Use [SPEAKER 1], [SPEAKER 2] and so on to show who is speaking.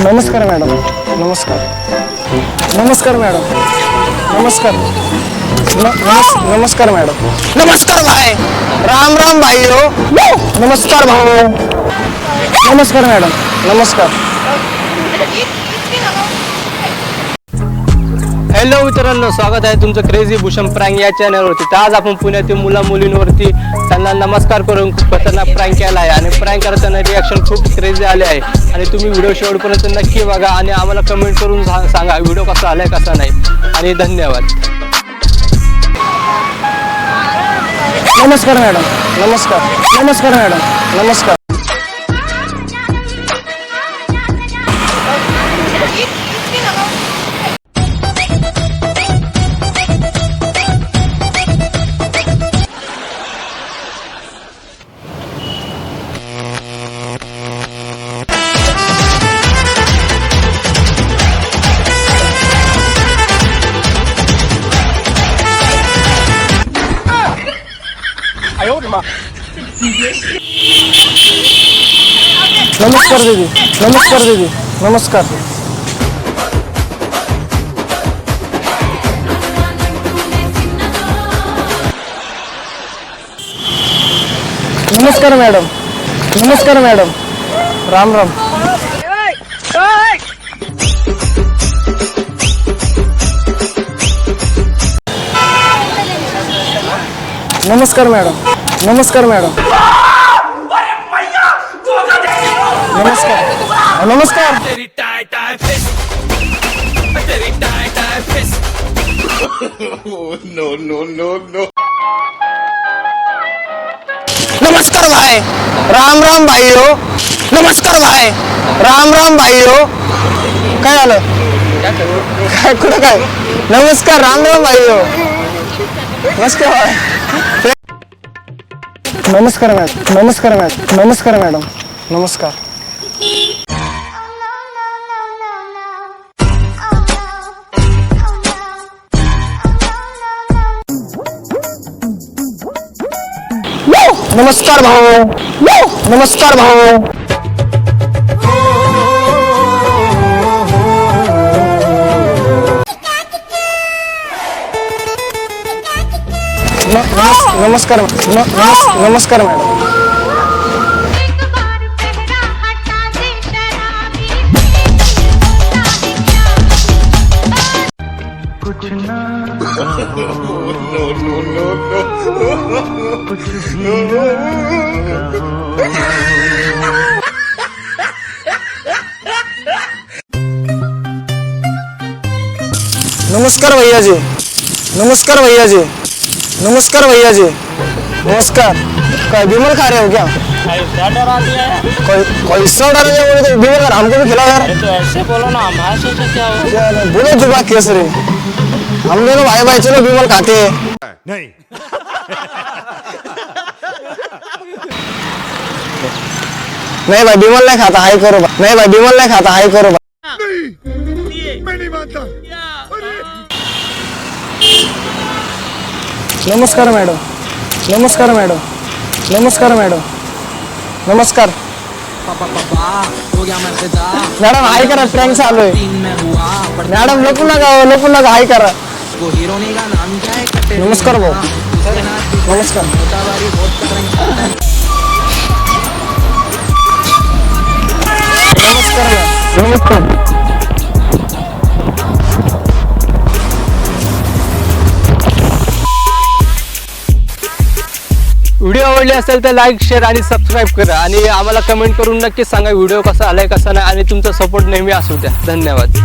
[SPEAKER 1] नमस्कार मैडम नमस्कार। नमस्कार मैडम नमस्कार। नमस्कार मैडम। नमस्कार भाई। राम राम भाई हो। नमस्कार भाई नमस्कार मैडम नमस्कार। हॅलो मित्रांनो स्वागत आहे तुमचं क्रेझी भूषण प्रँक या चॅनलवरती तर आज आपण पुण्यातील मुला मुलींवरती त्यांना नमस्कार करून खूप खतरनाक प्रँक केला आहे. आणि प्रँक करताना रिॲक्शन खूप क्रेझी आले आहे. आणि तुम्ही व्हिडिओ शेवटपर्यंत नक्की बघा आणि आम्हाला कमेंट करून सांगा व्हिडिओ कसा आलाय कसा नाही. आणि धन्यवाद. नमस्कार मॅडम. नमस्कार. नमस्कार मॅडम. नमस्कार. नमस्कार दीदी नमस्कार दीदी नमस्कार नमस्कार मॅडम नमस्कार मॅडम राम राम नमस्कार मॅडम नमस्कार, मॅडम। नमस्कार। नमस्कार।
[SPEAKER 2] तेरी टाय टाय फिस
[SPEAKER 1] नमस्कार भाई। राम राम भाई हो नमस्कार भाई। राम राम भाई हो काय, कुठं काय? नमस्कार, राम राम भाई हो नमस्कार भाई। नमस्कार मॅडम नमस्कार मॅडम नमस्कार मॅडम। नमस्कार। नमस्कार भाऊ। नमस्कार भाऊ। नमस्कार नमस्कार मॅडम। नमस्कार भैया जी नमस्कार भैया जी। नमस्कार भैया जी। नमस्कार। काय विमल खा रहे हो क्या? कोई कोई सौ डर गया बोले तो विमल खा हमको भी खिला यार।
[SPEAKER 3] तो ऐसे बोलो ना हमारे क्या हो
[SPEAKER 1] बोलो जुबा केसरी हम दोनों भाई भाई चलो विमल खाते हैं।
[SPEAKER 4] नहीं।
[SPEAKER 1] नहीं भाई बीमल नहीं खाता हाई करो नहीं भाई बीमल नहीं खाता हाई करो भाई।
[SPEAKER 4] मैं नहीं मानता।
[SPEAKER 1] नमस्कार मॅडम। नमस्कार मॅडम। नमस्कार मॅडम। नमस्कार। मॅडम हाय करा प्रँक चालू आहे. मॅडम लपू नका हो, लपू नका करा. नमस्कार भाऊ. नमस्कार नमस्कार. नमस्कार. आवडली असेल तर लाईक शेअर आणि सबस्क्राईब करा. आणि आम्हाला कमेंट करून नक्की सांगा व्हिडिओ कसा आलाय कसा नाही. आणि तुमचा सपोर्ट नेहमी असू द्या. धन्यवाद.